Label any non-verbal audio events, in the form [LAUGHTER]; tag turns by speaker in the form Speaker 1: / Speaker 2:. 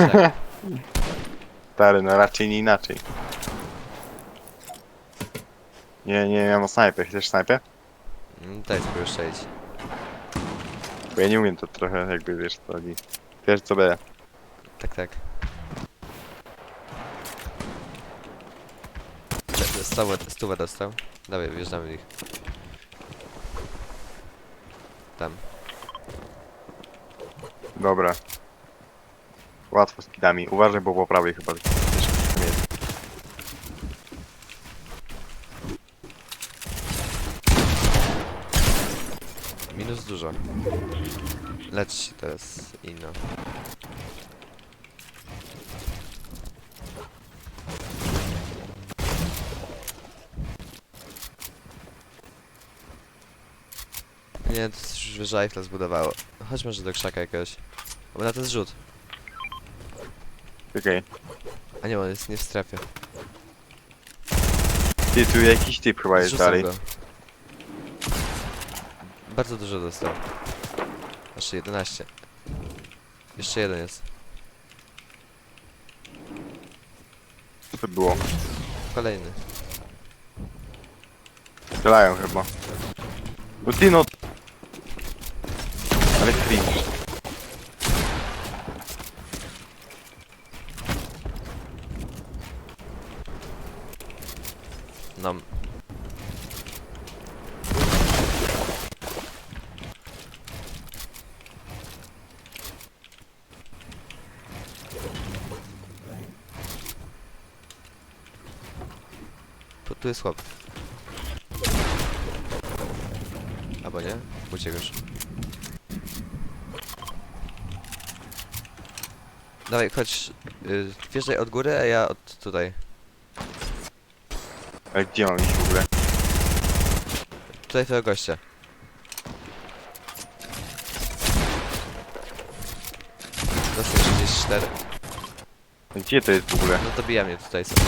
Speaker 1: Tak. [LAUGHS]
Speaker 2: Stary, no raczej nie inaczej. Nie, nie, ja mam snajpę. Chcesz snajpę?
Speaker 1: Mm, Daj spróbuj strzelić.
Speaker 2: Bo ja nie umiem to trochę jakby, wiesz, co chodzi. Wiesz co będę.
Speaker 1: Tak, tak. Stałe, stówę dostał. Dawaj, wjeżdżamy w nich. Tam.
Speaker 2: Dobra. Łatwo z kidami. Uważaj, bo po prawej chyba tam jest.
Speaker 1: Minus dużo. Lecz się teraz inno. Nie, to już Eiffla zbudowało. Chodź może do krzaka jakiegoś. Bo na to jest rzut.
Speaker 2: Okej.
Speaker 1: A nie, on jest nie w strefie.
Speaker 2: Ty, tu jakiś typ chyba jest
Speaker 1: Zrzucam
Speaker 2: dalej.
Speaker 1: go. Bardzo dużo dostał. Aż 11. Jeszcze jeden jest.
Speaker 2: Co to było?
Speaker 1: Kolejny.
Speaker 2: Strzelają chyba. No ty no... Ale cringe.
Speaker 1: No. Tu, tu jest chłop. Albo nie? Uciekł już. Dawaj, chodź. Y, wjeżdżaj od góry, a ja od tutaj.
Speaker 2: Ale gdzie mam iść w ogóle?
Speaker 1: Tutaj tego gościa. Dostał 34.
Speaker 2: Gdzie to jest w ogóle?
Speaker 1: No dobija mnie tutaj sobie.